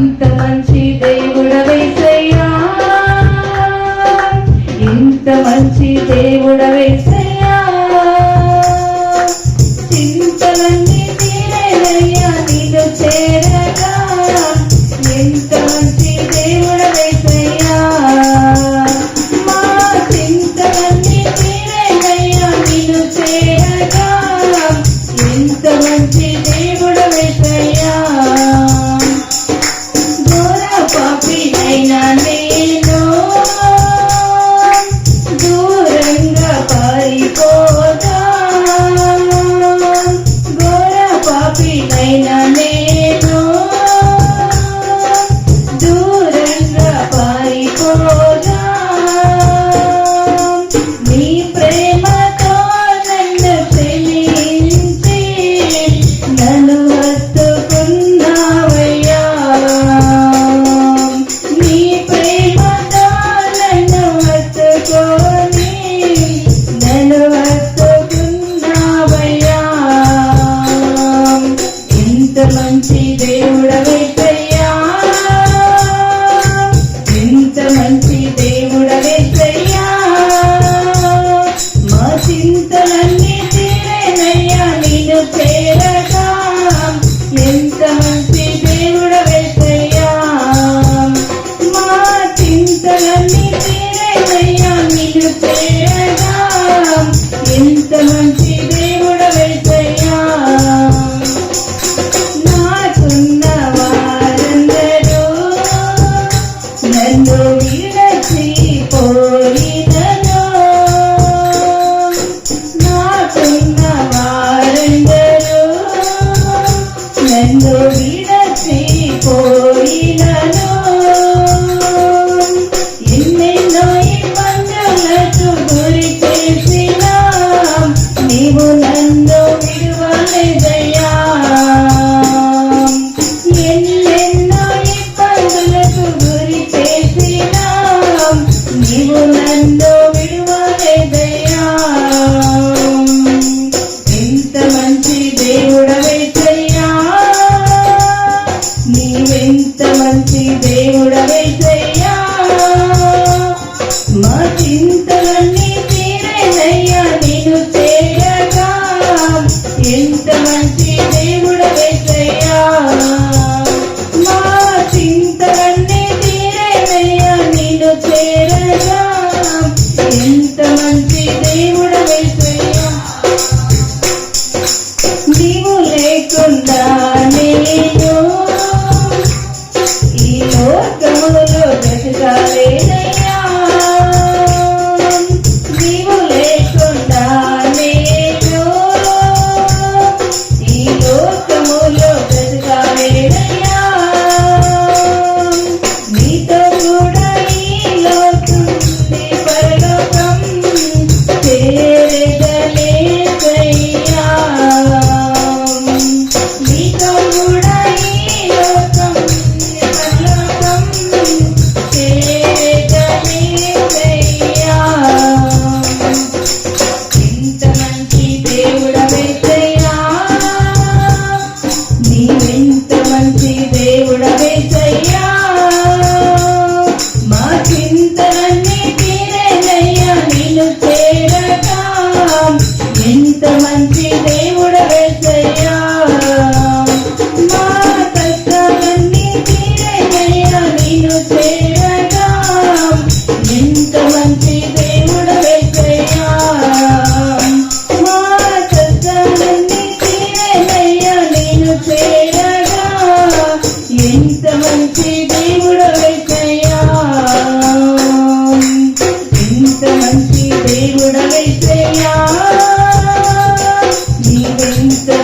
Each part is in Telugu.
ఎంత మంచి మంచి దేవుడవైతే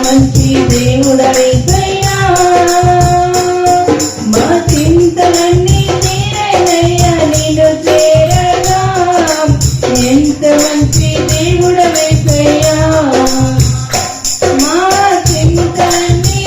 మంచి దేవుడ వెంకయ్యా మా చింతలన్నీ తీరైనయ్యా నేను చేరగా. ఎంత మా చింతలన్నీ